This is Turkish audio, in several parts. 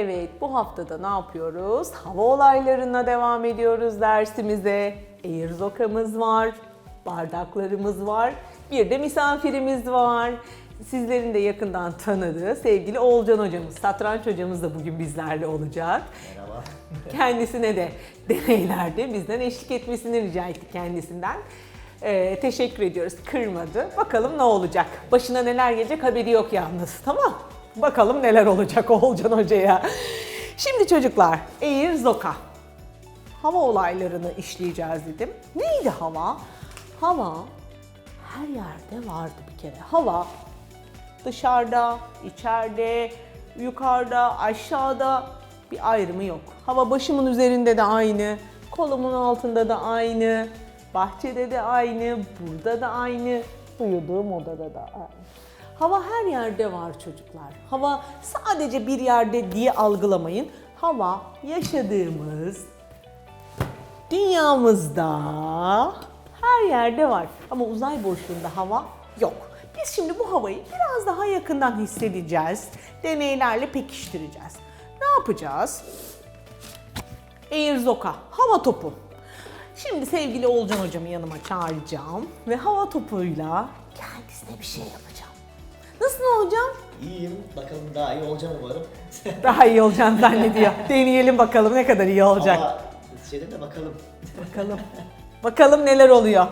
Evet, bu haftada ne yapıyoruz? Hava olaylarına devam ediyoruz dersimize. Eğirzokamız var, bardaklarımız var, bir de misafirimiz var. Sizlerin de yakından tanıdığı sevgili Oğulcan hocamız, satranç hocamız da bugün bizlerle olacak. Merhaba. Kendisine de deneylerde bizden eşlik etmesini rica ettik kendisinden. Ee, teşekkür ediyoruz. Kırmadı. Bakalım ne olacak? Başına neler gelecek haberi yok yalnız. Tamam. Bakalım neler olacak Oğulcan Hoca'ya. Şimdi çocuklar, Eğir Zoka. Hava olaylarını işleyeceğiz dedim. Neydi hava? Hava her yerde vardı bir kere. Hava dışarıda, içeride, yukarıda, aşağıda bir ayrımı yok. Hava başımın üzerinde de aynı, kolumun altında da aynı, bahçede de aynı, burada da aynı, uyuduğum odada da aynı. Hava her yerde var çocuklar. Hava sadece bir yerde diye algılamayın. Hava yaşadığımız dünyamızda her yerde var. Ama uzay boşluğunda hava yok. Biz şimdi bu havayı biraz daha yakından hissedeceğiz. Deneylerle pekiştireceğiz. Ne yapacağız? Airzoka, hava topu. Şimdi sevgili Olcan hocamı yanıma çağıracağım ve hava topuyla kendisine bir şey yapacağım. Nasıl hocam? İyiyim. Bakalım daha iyi olacağım umarım. Daha iyi olacağını zannediyor. Deneyelim bakalım ne kadar iyi olacak. Ama şeyde de bakalım. Bakalım. Bakalım neler oluyor.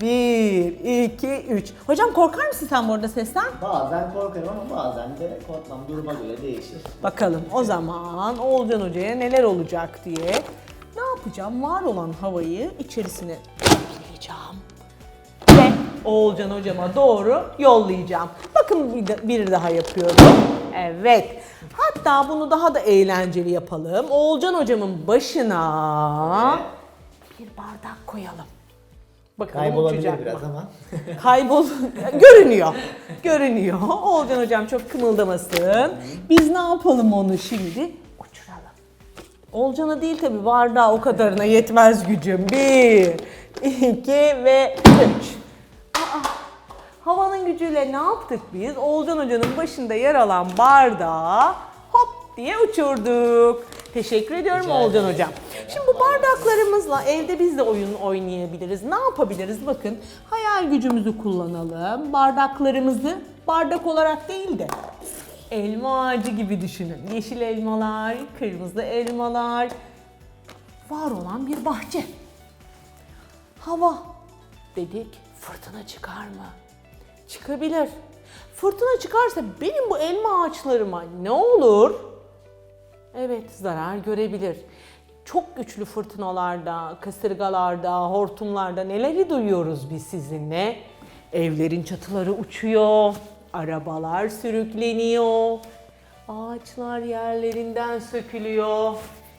Bir, iki, üç. Hocam korkar mısın sen bu arada sesten? Bazen korkarım ama bazen de korkmam. Duruma göre değişir. Bakalım o zaman Oğulcan Hoca'ya neler olacak diye. Ne yapacağım? Var olan havayı içerisine toplayacağım. Oğulcan Hocama doğru yollayacağım. Bakın bir, daha yapıyorum. Evet. Hatta bunu daha da eğlenceli yapalım. Oğulcan Hocamın başına bir bardak koyalım. Bakalım Kaybolabilir uçacak mı? biraz ama. Kaybol görünüyor. Görünüyor. Olcan hocam çok kımıldamasın. Biz ne yapalım onu şimdi? Uçuralım. Olcan'a değil tabii bardağı o kadarına yetmez gücüm. Bir, iki ve üç. Havanın gücüyle ne yaptık biz? Olcan hocanın başında yer alan bardağı hop diye uçurduk. Teşekkür ediyorum Rica ederim. hocam. Şimdi bu bardaklarımızla evde biz de oyun oynayabiliriz. Ne yapabiliriz? Bakın hayal gücümüzü kullanalım. Bardaklarımızı bardak olarak değil de elma ağacı gibi düşünün. Yeşil elmalar, kırmızı elmalar. Var olan bir bahçe. Hava dedik fırtına çıkar mı? Çıkabilir. Fırtına çıkarsa benim bu elma ağaçlarıma ne olur? Evet, zarar görebilir. Çok güçlü fırtınalarda, kasırgalarda, hortumlarda neleri duyuyoruz biz sizinle? Evlerin çatıları uçuyor, arabalar sürükleniyor, ağaçlar yerlerinden sökülüyor.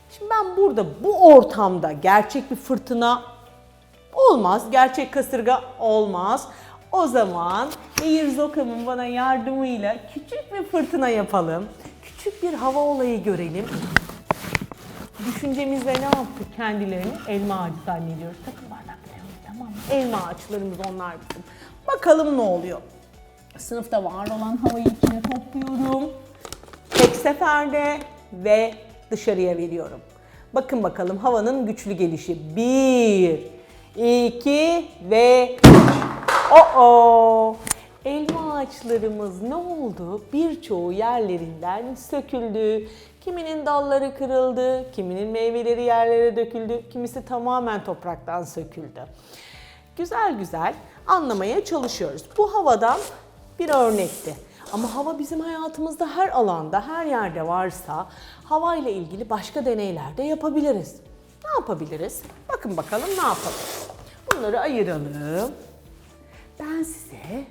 Şimdi ben burada bu ortamda gerçek bir fırtına olmaz, gerçek kasırga olmaz. O zaman Eğir Zokam'ın bana yardımıyla küçük bir fırtına yapalım. Küçük bir hava olayı görelim. Düşüncemizle ne yaptık kendilerini? Elma ağacı zannediyoruz. Takım bardaklarımız tamam mı? Elma ağaçlarımız onlar bizim. Bakalım ne oluyor? Sınıfta var olan havayı içine topluyorum. Tek seferde ve dışarıya veriyorum. Bakın bakalım havanın güçlü gelişi. Bir, iki ve. Oo! Elma ağaçlarımız ne oldu? Birçoğu yerlerinden söküldü. Kiminin dalları kırıldı, kiminin meyveleri yerlere döküldü, kimisi tamamen topraktan söküldü. Güzel güzel anlamaya çalışıyoruz. Bu havadan bir örnekti. Ama hava bizim hayatımızda her alanda, her yerde varsa havayla ilgili başka deneyler de yapabiliriz. Ne yapabiliriz? Bakın bakalım ne yapalım. Bunları ayıralım. Ben size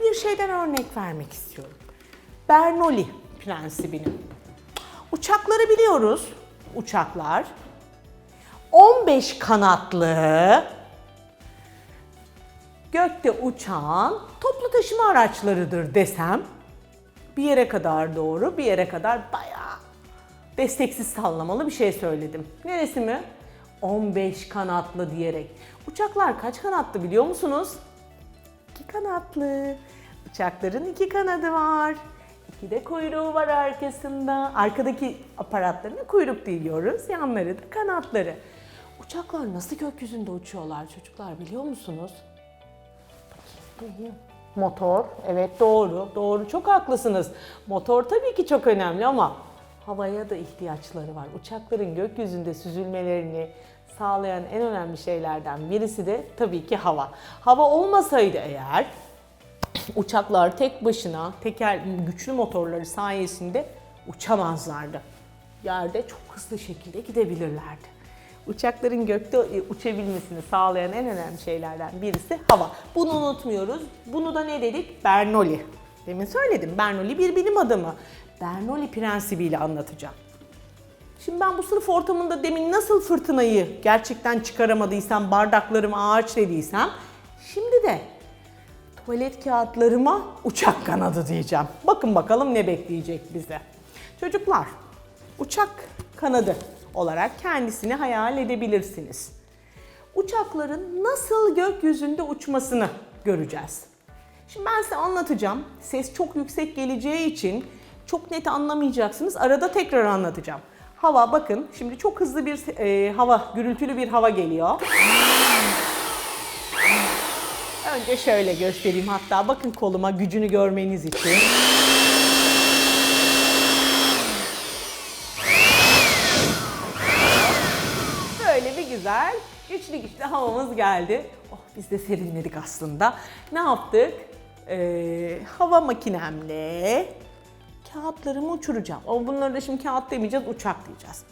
bir şeyden örnek vermek istiyorum. Bernoulli prensibini. Uçakları biliyoruz. Uçaklar 15 kanatlı gökte uçan toplu taşıma araçlarıdır desem bir yere kadar doğru, bir yere kadar bayağı desteksiz sallamalı bir şey söyledim. Neresi mi? 15 kanatlı diyerek. Uçaklar kaç kanatlı biliyor musunuz? Kanatlı. Uçakların iki kanadı var. İki de kuyruğu var arkasında. Arkadaki aparatlarına kuyruk diyoruz. Yanları da kanatları. Uçaklar nasıl gökyüzünde uçuyorlar çocuklar biliyor musunuz? Motor, evet doğru, doğru çok haklısınız. Motor tabii ki çok önemli ama havaya da ihtiyaçları var. Uçakların gökyüzünde süzülmelerini sağlayan en önemli şeylerden birisi de tabii ki hava. Hava olmasaydı eğer uçaklar tek başına teker güçlü motorları sayesinde uçamazlardı. Yerde çok hızlı şekilde gidebilirlerdi. Uçakların gökte e, uçabilmesini sağlayan en önemli şeylerden birisi hava. Bunu unutmuyoruz. Bunu da ne dedik? Bernoulli. Demin söyledim. Bernoulli bir bilim adamı. Bernoulli prensibiyle anlatacağım. Şimdi ben bu sınıf ortamında demin nasıl fırtınayı gerçekten çıkaramadıysam, bardaklarımı ağaç dediysem, şimdi de tuvalet kağıtlarıma uçak kanadı diyeceğim. Bakın bakalım ne bekleyecek bize. Çocuklar, uçak kanadı olarak kendisini hayal edebilirsiniz. Uçakların nasıl gökyüzünde uçmasını göreceğiz. Şimdi ben size anlatacağım. Ses çok yüksek geleceği için çok net anlamayacaksınız. Arada tekrar anlatacağım. Hava bakın şimdi çok hızlı bir e, hava, gürültülü bir hava geliyor. Önce şöyle göstereyim hatta bakın koluma gücünü görmeniz için. Böyle bir güzel güçlü güçlü havamız geldi. Oh biz de serinledik aslında. Ne yaptık? Ee, hava makinemle kağıtlarımı uçuracağım. Ama bunları da şimdi kağıt demeyeceğiz, uçak diyeceğiz.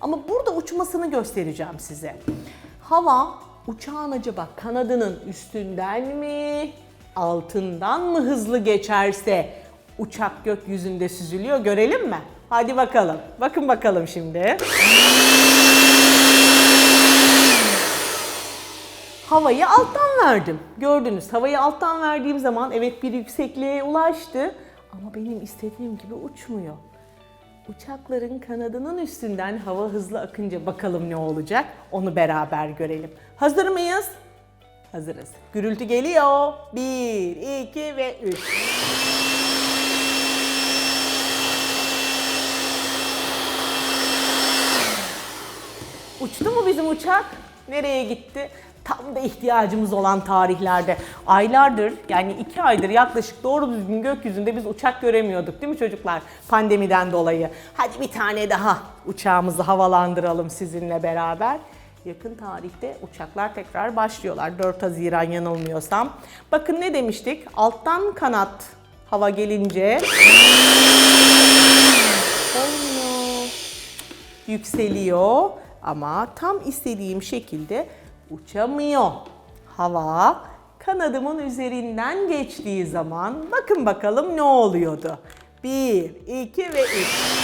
Ama burada uçmasını göstereceğim size. Hava uçağın acaba kanadının üstünden mi, altından mı hızlı geçerse uçak gökyüzünde süzülüyor görelim mi? Hadi bakalım. Bakın bakalım şimdi. havayı alttan verdim. Gördünüz havayı alttan verdiğim zaman evet bir yüksekliğe ulaştı ama benim istediğim gibi uçmuyor. Uçakların kanadının üstünden hava hızlı akınca bakalım ne olacak onu beraber görelim. Hazır mıyız? Hazırız. Gürültü geliyor. Bir, iki ve üç. Uçtu mu bizim uçak? Nereye gitti? Tam da ihtiyacımız olan tarihlerde. Aylardır yani iki aydır yaklaşık doğru düzgün gökyüzünde biz uçak göremiyorduk değil mi çocuklar? Pandemiden dolayı. Hadi bir tane daha uçağımızı havalandıralım sizinle beraber. Yakın tarihte uçaklar tekrar başlıyorlar. 4 Haziran yanılmıyorsam. Bakın ne demiştik? Alttan kanat hava gelince yükseliyor ama tam istediğim şekilde uçamıyor. Hava kanadımın üzerinden geçtiği zaman bakın bakalım ne oluyordu. Bir, iki ve üç.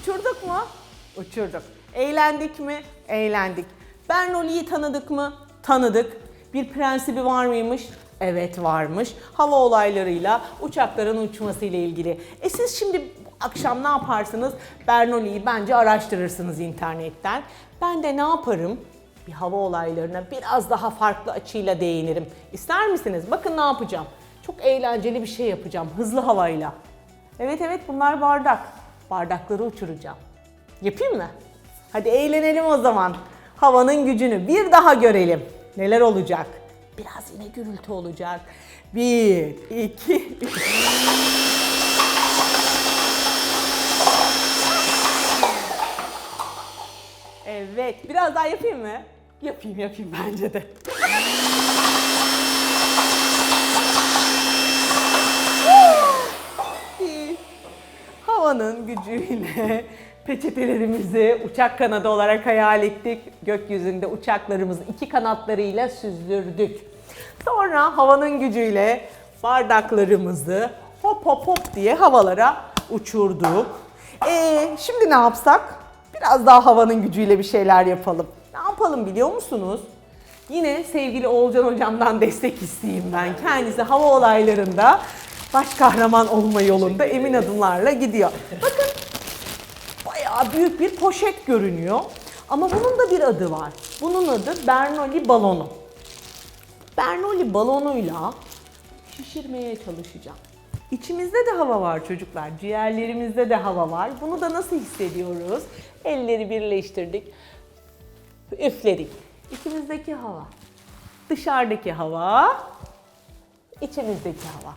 Uçurduk mu? Uçurduk. Eğlendik mi? Eğlendik. Bernoulli'yi tanıdık mı? Tanıdık. Bir prensibi var mıymış? Evet varmış. Hava olaylarıyla uçakların uçması ile ilgili. E siz şimdi akşam ne yaparsınız? Bernoulli'yi bence araştırırsınız internetten. Ben de ne yaparım? Bir hava olaylarına biraz daha farklı açıyla değinirim. İster misiniz? Bakın ne yapacağım. Çok eğlenceli bir şey yapacağım hızlı havayla. Evet evet bunlar bardak. Bardakları uçuracağım. Yapayım mı? Hadi eğlenelim o zaman. Havanın gücünü bir daha görelim. Neler olacak? Biraz yine gürültü olacak. Bir, iki, üç. Evet, biraz daha yapayım mı? Yapayım, yapayım bence de. Havanın gücüyle peçetelerimizi uçak kanadı olarak hayal ettik. Gökyüzünde uçaklarımızı iki kanatlarıyla süzdürdük. Sonra havanın gücüyle bardaklarımızı hop hop hop diye havalara uçurduk. Ee, şimdi ne yapsak? Biraz daha havanın gücüyle bir şeyler yapalım. Ne yapalım biliyor musunuz? Yine sevgili Oğulcan hocamdan destek isteyeyim ben. Kendisi hava olaylarında baş kahraman olma yolunda emin adımlarla gidiyor. Bakın bayağı büyük bir poşet görünüyor. Ama bunun da bir adı var. Bunun adı Bernoulli balonu. Bernoulli balonuyla şişirmeye çalışacağım. İçimizde de hava var çocuklar, ciğerlerimizde de hava var. Bunu da nasıl hissediyoruz? Elleri birleştirdik, üfledik. İçimizdeki hava, dışarıdaki hava, içimizdeki hava.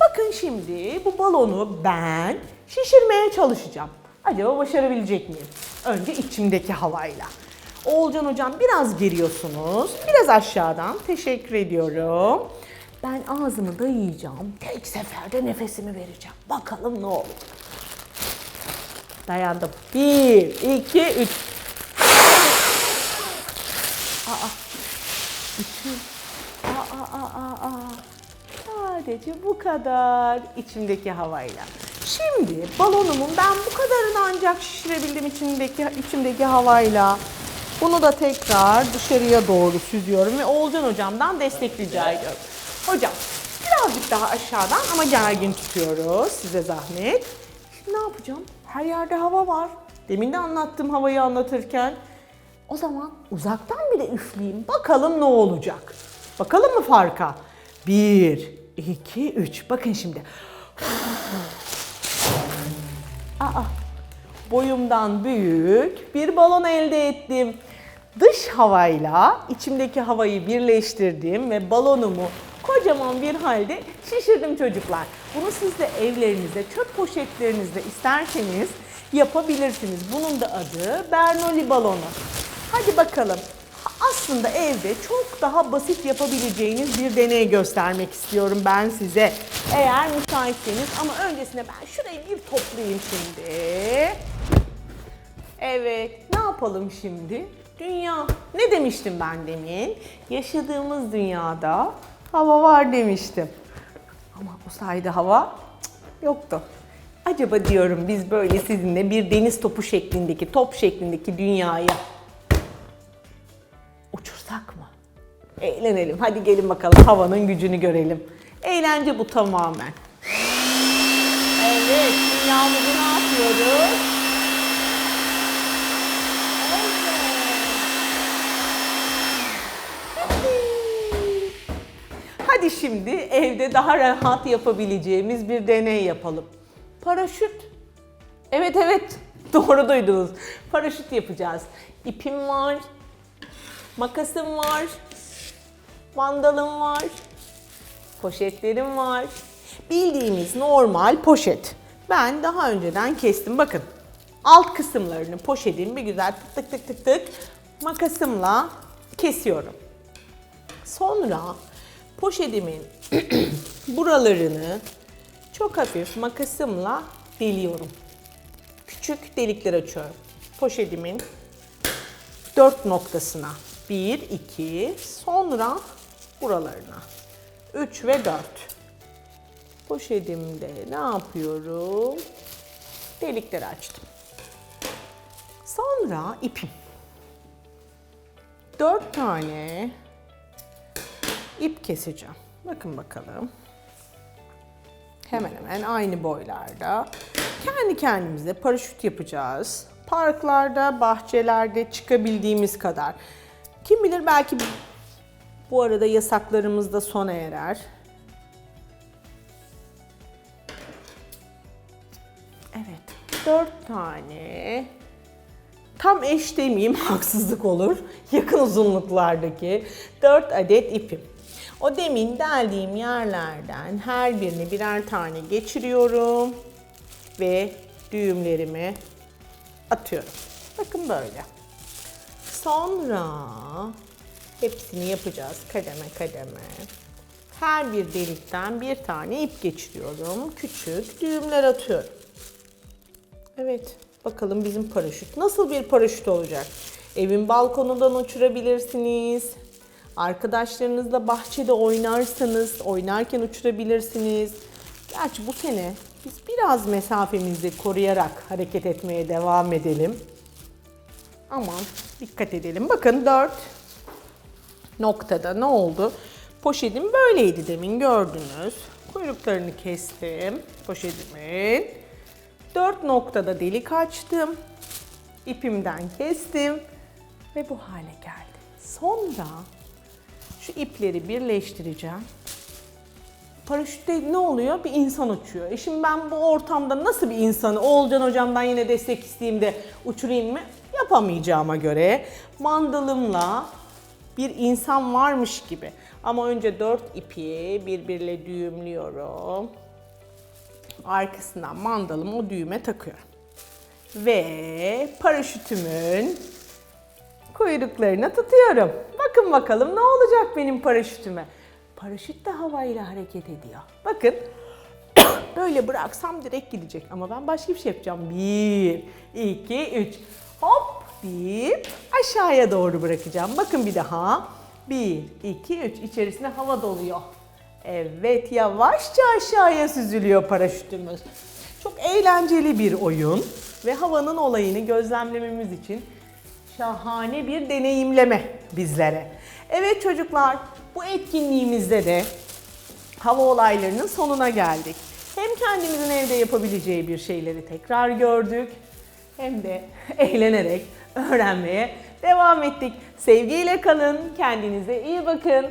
Bakın şimdi bu balonu ben şişirmeye çalışacağım. Acaba başarabilecek miyim? Önce içimdeki havayla. Oğulcan hocam biraz giriyorsunuz. Biraz aşağıdan. Teşekkür ediyorum. Ben ağzımı dayayacağım. Tek seferde nefesimi vereceğim. Bakalım ne olur. Dayandım. Bir, iki, üç. Aa, iki. Aa, aa, aa, aa. Sadece bu kadar içimdeki havayla. Şimdi balonumun ben bu kadarını ancak şişirebildim içimdeki içimdeki havayla. Bunu da tekrar dışarıya doğru süzüyorum ve Oğulcan hocamdan destek rica ediyorum. Hocam birazcık daha aşağıdan ama gergin tutuyoruz size zahmet. Şimdi ne yapacağım? Her yerde hava var. Demin de anlattım havayı anlatırken. O zaman uzaktan bir de üfleyeyim. Bakalım ne olacak. Bakalım mı farka? Bir, iki, üç. Bakın şimdi. Aa, boyumdan büyük bir balon elde ettim. Dış havayla içimdeki havayı birleştirdim ve balonumu kocaman bir halde şişirdim çocuklar. Bunu siz de evlerinizde, çöp poşetlerinizde isterseniz yapabilirsiniz. Bunun da adı Bernoulli balonu. Hadi bakalım. Aslında evde çok daha basit yapabileceğiniz bir deney göstermek istiyorum ben size. Eğer müsaitseniz ama öncesinde ben şurayı bir toplayayım şimdi. Evet, ne yapalım şimdi? Dünya. Ne demiştim ben demin? Yaşadığımız dünyada hava var demiştim. Ama o sayede hava yoktu. Acaba diyorum biz böyle sizinle bir deniz topu şeklindeki, top şeklindeki dünyayı uçursak mı? Eğlenelim. Hadi gelin bakalım havanın gücünü görelim. Eğlence bu tamamen. Evet, dünyamızı ne yapıyoruz? Hadi şimdi evde daha rahat yapabileceğimiz bir deney yapalım. Paraşüt. Evet evet doğru duydunuz. Paraşüt yapacağız. İpim var, makasım var, mandalım var, poşetlerim var. Bildiğimiz normal poşet. Ben daha önceden kestim. Bakın alt kısımlarını poşetin bir güzel tık tık tık tık tık makasımla kesiyorum. Sonra poşetimin buralarını çok hafif makasımla deliyorum. Küçük delikler açıyorum. Poşetimin dört noktasına. Bir, iki, sonra buralarına. Üç ve dört. Poşetimde ne yapıyorum? Delikleri açtım. Sonra ipim. Dört tane ip keseceğim. Bakın bakalım. Hemen hemen aynı boylarda. Kendi kendimize paraşüt yapacağız. Parklarda, bahçelerde çıkabildiğimiz kadar. Kim bilir belki bu arada yasaklarımız da sona erer. Evet, dört tane. Tam eş demeyeyim, haksızlık olur. Yakın uzunluklardaki dört adet ipim. O demin deldiğim yerlerden her birini birer tane geçiriyorum ve düğümlerimi atıyorum. Bakın böyle. Sonra hepsini yapacağız kademe kademe. Her bir delikten bir tane ip geçiriyorum. Küçük düğümler atıyorum. Evet, bakalım bizim paraşüt nasıl bir paraşüt olacak? Evin balkonundan uçurabilirsiniz. Arkadaşlarınızla bahçede oynarsanız, oynarken uçurabilirsiniz. Gerçi bu sene biz biraz mesafemizi koruyarak hareket etmeye devam edelim. Aman dikkat edelim. Bakın 4 noktada ne oldu? Poşetim böyleydi demin gördünüz. Kuyruklarını kestim poşetimin. Dört noktada delik açtım. İpimden kestim ve bu hale geldi. Sonra Şu ipleri birleştireceğim. Paraşütte ne oluyor? Bir insan uçuyor. E şimdi ben bu ortamda nasıl bir insanı Oğulcan hocamdan yine destek isteyeyim uçurayım mı? Yapamayacağıma göre mandalımla bir insan varmış gibi. Ama önce dört ipi birbiriyle düğümlüyorum. Arkasından mandalımı o düğüme takıyorum. Ve paraşütümün kuyruklarına tutuyorum. Bakın bakalım ne olacak benim paraşütüme. Paraşüt de havayla hareket ediyor. Bakın böyle bıraksam direkt gidecek ama ben başka bir şey yapacağım. Bir, iki, üç. Hop deyip aşağıya doğru bırakacağım. Bakın bir daha. Bir, iki, üç. İçerisine hava doluyor. Evet yavaşça aşağıya süzülüyor paraşütümüz. Çok eğlenceli bir oyun ve havanın olayını gözlemlememiz için şahane bir deneyimleme bizlere. Evet çocuklar, bu etkinliğimizde de hava olaylarının sonuna geldik. Hem kendimizin evde yapabileceği bir şeyleri tekrar gördük, hem de eğlenerek öğrenmeye devam ettik. Sevgiyle kalın, kendinize iyi bakın.